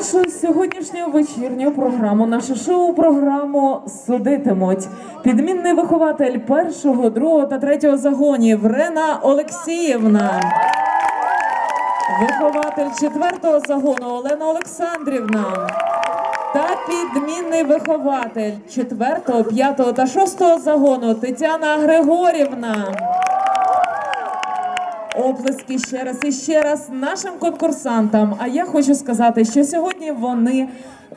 нашу сьогоднішню вечірню програму, нашу шоу-програму судитимуть підмінний вихователь першого, другого та третього загонів Рена Олексіївна. Вихователь четвертого загону Олена Олександрівна. Та підмінний вихователь четвертого, п'ятого та шостого загону Тетяна Григорівна. Оплески ще раз і ще раз нашим конкурсантам. А я хочу сказати, що сьогодні вони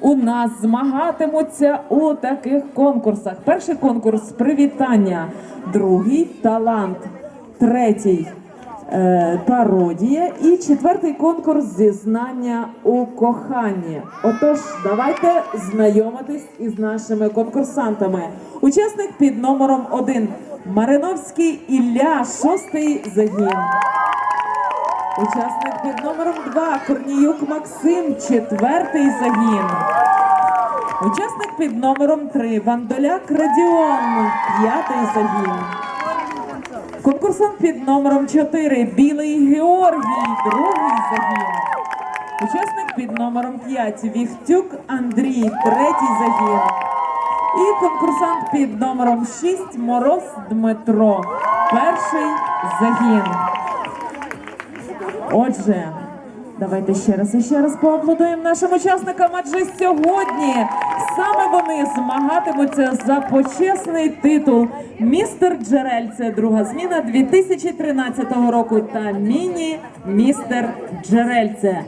у нас змагатимуться у таких конкурсах. Перший конкурс привітання, другий талант, третій е, пародія і четвертий конкурс зізнання у коханні. Отож, давайте знайомитись із нашими конкурсантами. Учасник під номером 1 Мариновський Ілля, шостий загін. Учасник під номером 2 Корніюк Максим, четвертий загін. Учасник під номером 3 Вандоляк Радіон, п'ятий загін. Конкурсант під номером 4 Білий Георгій, другий загін. Учасник під номером 5 Віхтюк Андрій, третій загін. І конкурсант під номером 6 Мороз Дмитро, перший загін. Отже, давайте ще раз і ще раз поаплодуємо нашим учасникам, адже сьогодні саме вони змагатимуться за почесний титул Містер Джерельце, друга зміна 2013 року та міні Містер Джерельце.